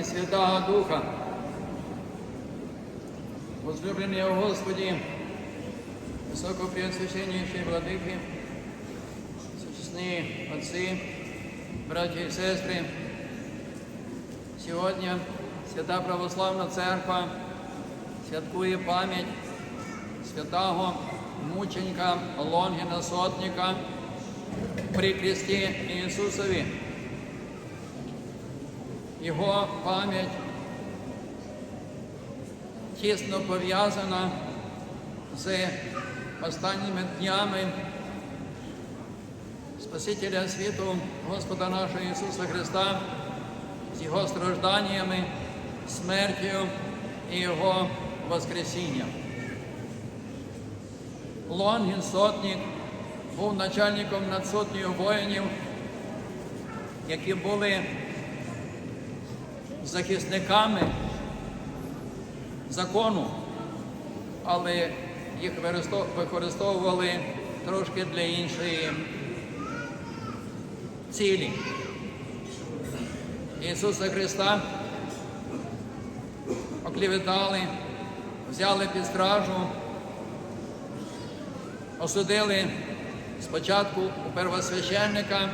і Святого Духа. Возлюблені у Господі, високопреосвященніші владики, сучасні отці, браті і сестри, сьогодні Свята Православна Церква святкує пам'ять святого мученика Лонгіна Сотника при Христі Ісусові. Його пам'ять тісно пов'язана з останніми днями Спасителя світу Господа нашого Ісуса Христа, з Його стражданнями, смертю і Його Воскресінням. Лонгін Сотник був начальником над сотнею воїнів, які були захисниками закону, але їх використовували трошки для іншої цілі. Ісуса Христа оклівітали, взяли під стражу, осудили спочатку у первосвященника,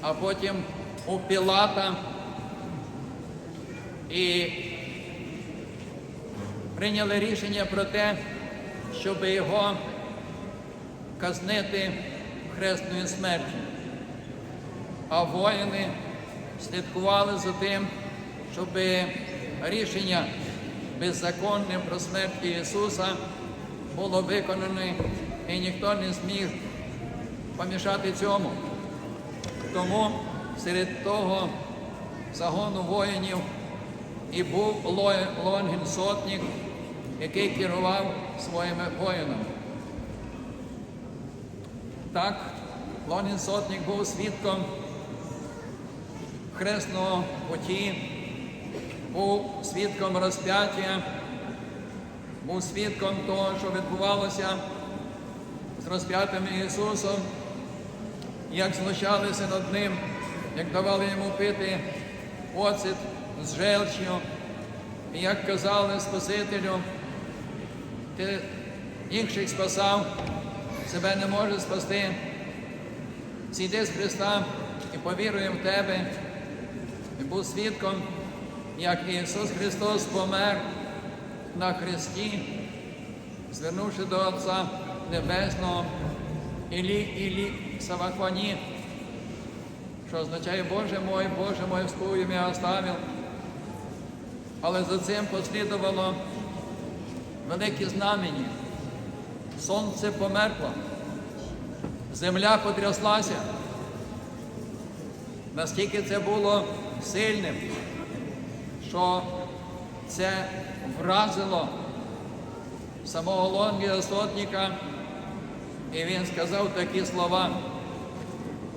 а потім у Пілата і прийняли рішення про те, щоб його казнити хресною смертю. А воїни слідкували за тим, щоб рішення беззаконне про смерть Ісуса було виконане і ніхто не зміг помішати цьому. Тому серед того загону воїнів і був Лонгін Сотник, який керував своїми воїнами. Так, Лонгін Сотник був свідком хресного путі, був свідком розп'яття, був свідком того, що відбувалося з розп'ятим Ісусом, як знущалися над Ним, як давали йому пити оцет з желчю, і як казали Спасителю, ти інших спасав, себе не може спасти. Зійди з Христа і повірує в Тебе, і був свідком, як Ісус Христос помер на Христі, звернувши до Отця Небесного Ілі Ілі Савахвані, що означає Боже мой, Боже мой, вспою мене оставив. Але за цим послідувало велике знамені. Сонце померкло, земля потряслася. Настільки це було сильним, що це вразило самого Лонгія Сотника, і він сказав такі слова.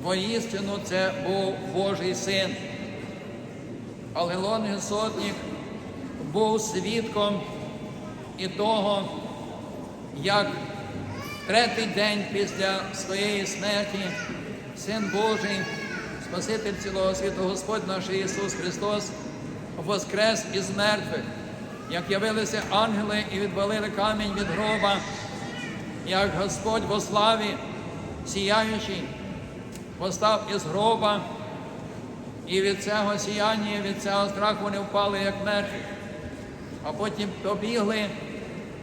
Воістину це був Божий син. Але Лонгін Сотник був свідком і того, як третій день після своєї смерті Син Божий, Спаситель цілого світу, Господь наш Ісус Христос, воскрес із мертвих, як явилися ангели і відвалили камінь від гроба, як Господь во славі, сіяючий, постав із гроба, і від цього сіяння, від цього страху вони впали, як мертві, а потім побігли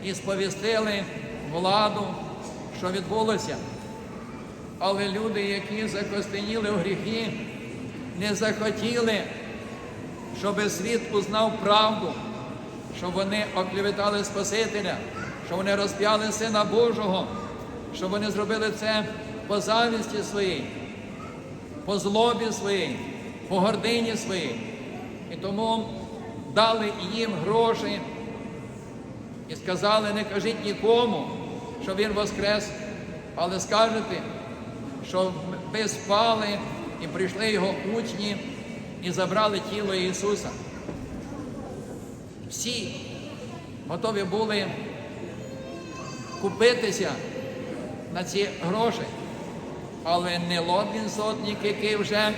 і сповістили владу, що відбулося. Але люди, які закостеніли в гріхи, не захотіли, щоб світ узнав правду, щоб вони оклеветали Спасителя, щоб вони розп'яли Сина Божого, щоб вони зробили це по завісті своїй, по злобі своїй, по гордині своїй. І тому дали їм гроші і сказали, не кажіть нікому, що Він воскрес, але скажете, що ви спали і прийшли його учні і забрали тіло Ісуса. Всі готові були купитися на ці гроші, але не Лотвін сотник, який вже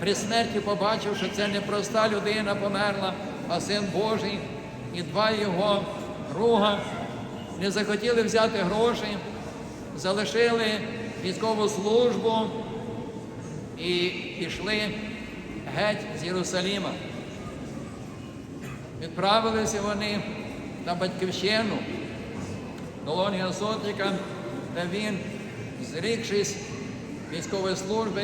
при смерті побачив, що це не проста людина померла, а син Божий, і два його друга не захотіли взяти гроші, залишили військову службу і пішли геть з Єрусаліма. Відправилися вони на батьківщину до Лонгія Сотника, де він, зрікшись військової служби,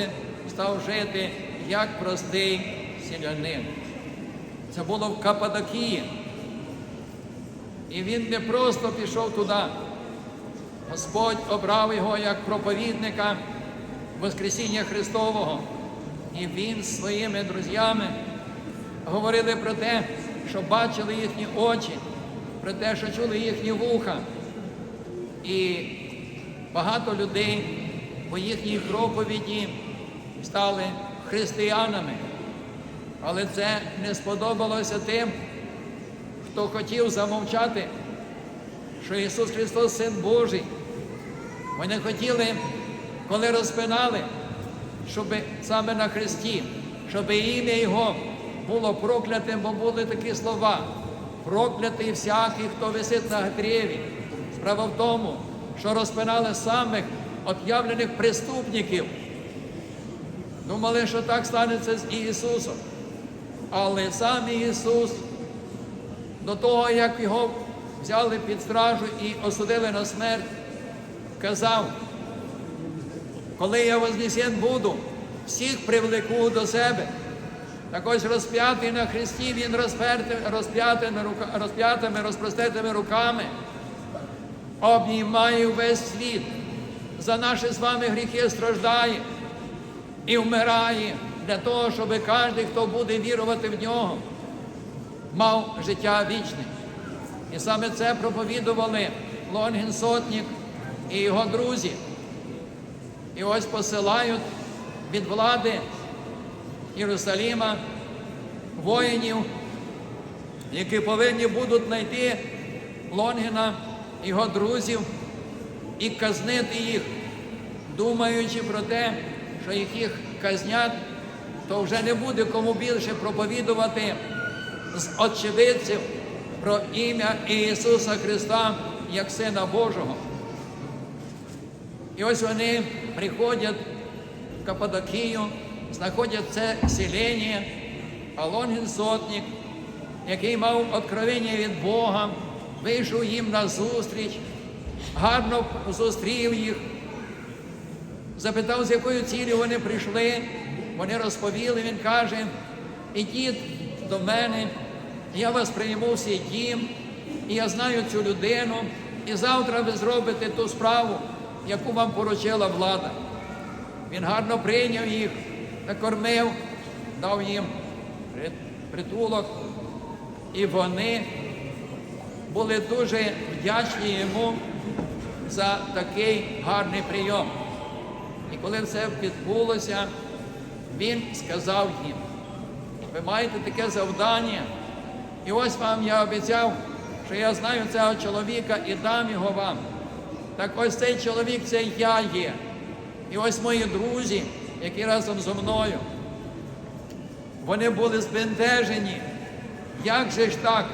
став жити як простий селянин. Це було в Каппадокії. І він не просто пішов туди. Господь обрав його як проповідника Воскресіння Христового. І він з своїми друзями говорили про те, що бачили їхні очі, про те, що чули їхні вуха. І багато людей по їхній проповіді стали християнами. Але це не сподобалося тим, хто хотів замовчати, що Ісус Христос Син Божий. Вони хотіли, коли розпинали, щоб саме на Христі, щоб ім'я Його було проклятим, бо були такі слова. Проклятий всякий, хто висить на древі. Справа в тому, що розпинали самих об'явлених преступників. Думали, що так станеться з Ісусом. Але сам Ісус до того, як його взяли під стражу і осудили на смерть, казав, коли я вознесен буду, всіх привлеку до себе. Так ось розп'ятий на Христі, Він розп'ятими, розпростетими руками обнімає весь світ. За наші з вами гріхи страждає і вмирає для того, щоб кожен, хто буде вірувати в нього, мав життя вічне. І саме це проповідували Лонгін Сотнік і його друзі. І ось посилають від влади Єрусаліма воїнів, які повинні будуть знайти Лонгіна, його друзів і казнити їх, думаючи про те, що їх казнять, то вже не буде кому більше проповідувати з очевидців про ім'я Ісуса Христа як Сина Божого. І ось вони приходять в Каппадокію, знаходять це селення, а Лонгін Сотник, який мав откровення від Бога, вийшов їм на зустріч, гарно зустрів їх, запитав, з якою цілею вони прийшли. Вони розповіли, він каже, ідіть до мене, я вас прийму в свій дім, і я знаю цю людину, і завтра ви зробите ту справу, яку вам поручила влада. Він гарно прийняв їх, накормив, дав їм притулок, і вони були дуже вдячні йому за такий гарний прийом. І коли все відбулося, він сказав їм, ви маєте таке завдання, і ось вам я обіцяв, що я знаю цього чоловіка і дам його вам. Так ось цей чоловік це я є. І ось мої друзі, які разом зі мною. Вони були збентежені. Як же ж так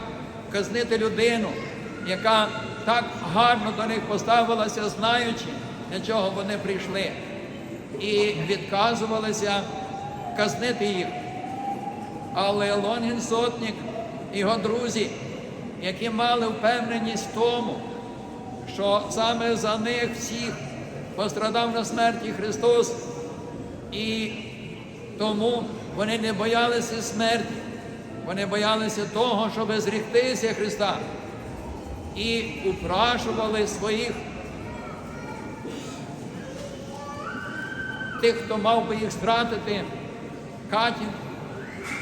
казнити людину, яка так гарно до них поставилася, знаючи, для чого вони прийшли, і відказувалися казнити їх. Але Лонгін Сотник і його друзі, які мали впевненість в тому, що саме за них всіх пострадав на смерті Христос, і тому вони не боялися смерті, вони боялися того, щоб зріктися Христа, і упрашували своїх тих, хто мав би їх стратити, катів,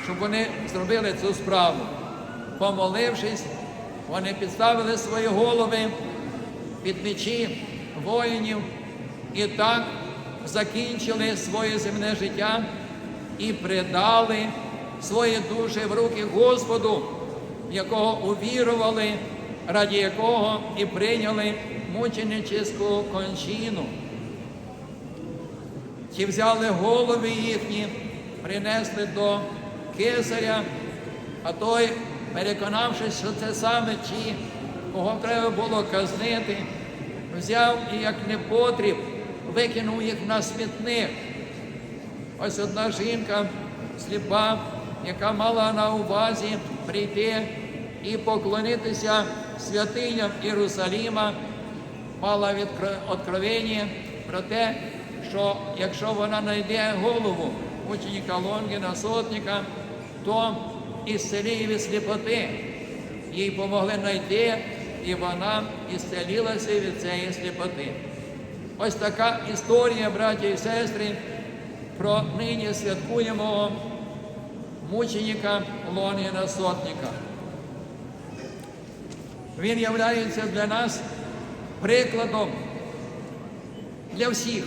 щоб вони зробили цю справу. Помолившись, вони підставили свої голови під мечі воїнів і так закінчили своє земне життя і предали свої душі в руки Господу, якого увірували, раді якого і прийняли мученическу кончину. Ті взяли голови їхні принесли до кесаря, а той, переконавшись, що це саме ті, кого треба було казнити, взяв і як непотріб викинув їх на смітник. Ось одна жінка сліпа, яка мала на увазі прийти і поклонитися святиням Єрусаліма, мала відкро- откровення про те, що якщо вона знайде голову ученика Лонгіна, сотника, то ісцеліє від сліпоти. Їй помогли знайти, і вона ісцелілася від цієї сліпоти. Ось така історія, браті і сестри, про нині святкуємо мученика Лоніна Сотника. Він являється для нас прикладом для всіх,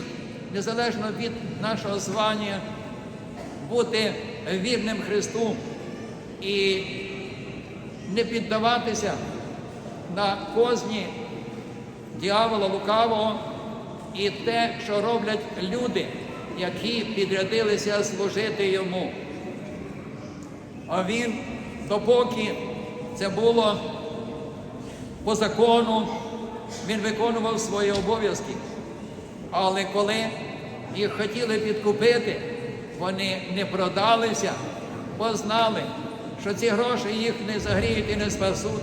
незалежно від нашого звання, бути вірним Христу і не піддаватися на козні дьявола лукавого і те, що роблять люди, які підрядилися служити йому. А він, допоки це було по закону, він виконував свої обов'язки. Але коли їх хотіли підкупити, вони не продалися, бо знали, що ці гроші їх не загріють і не спасуть,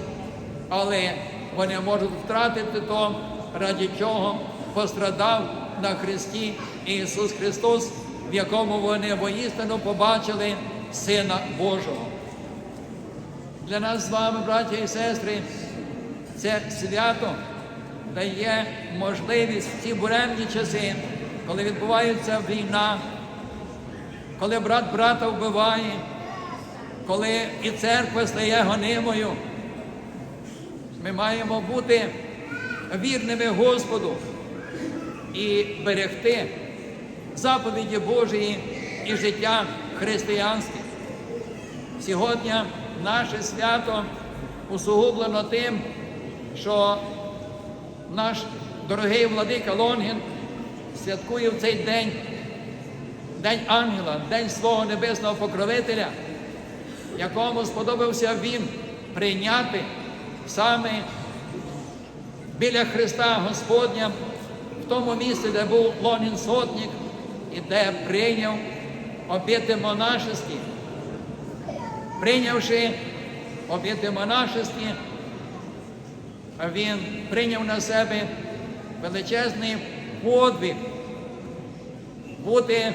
але вони можуть втратити то, ради чого пострадав на Христі Ісус Христос, в якому вони воістину побачили Сина Божого. Для нас з вами, браття і сестри, це свято дає можливість в ці буремні часи, коли відбувається війна, коли брат брата вбиває, коли і церква стає гонимою. Ми маємо бути вірними Господу і берегти заповіді Божої і життя християнське. Сьогодні наше свято усугублено тим, що наш дорогий владика Лонгін святкує в цей день День ангела, День свого небесного покровителя, якому сподобався він прийняти саме біля Христа Господня в тому місці, де був Лонін сотник і де прийняв обіти монашеські. Прийнявши обіти монашеські, він прийняв на себе величезний подвиг бути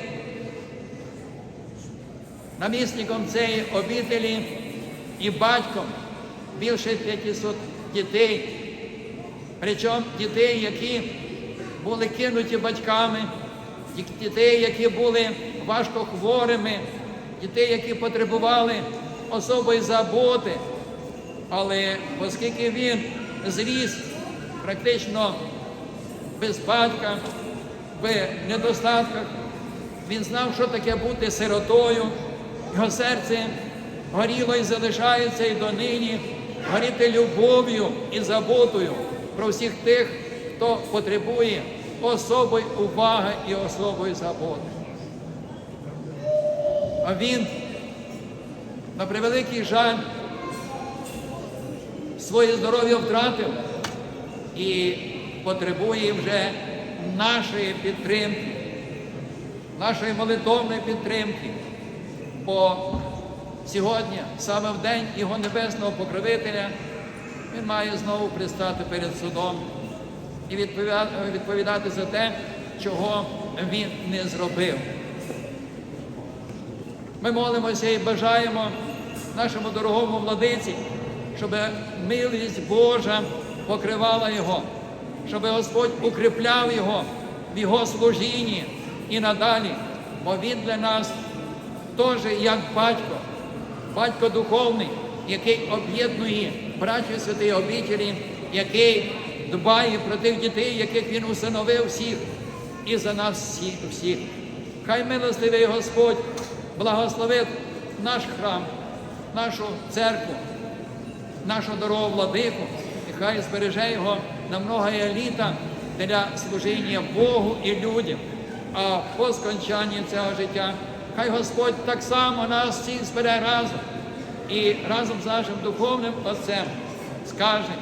намісником цієї обителі і батьком більше 500 дітей. Причому дітей, які були кинуті батьками, дітей, які були важко хворими, дітей, які потребували особої заботи. Але оскільки він зріс практично без батька, в недостатках, він знав, що таке бути сиротою. Його серце горіло і залишається і донині горіти любов'ю і заботою про всіх тих, хто потребує особої уваги і особої заботи. А він, на превеликий жаль, своє здоров'я втратив і потребує вже нашої підтримки, нашої молитовної підтримки. Бо сьогодні, саме в день його небесного покровителя, він має знову пристати перед судом і відповідати за те, чого він не зробив. Ми молимося і бажаємо нашому дорогому владиці, щоб милість Божа покривала його, щоб Господь укріпляв його в його служінні і надалі, бо він для нас теж як батько, батько духовний, який об'єднує братів святої обітелі, який дбає про тих дітей, яких він усиновив всіх і за нас всіх. всіх. Хай милостивий Господь благословить наш храм, нашу церкву, нашого дорогого владику, і хай збереже його на многое літа для служіння Богу і людям. А по скончанні цього життя хай Господь так само нас всіх збере разом і разом з нашим духовним Отцем скаже,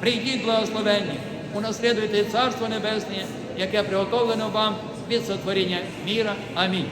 прийдіть благословенні, унаслідуйте Царство Небесне, яке приготовлено вам від сотворення міра. Амінь.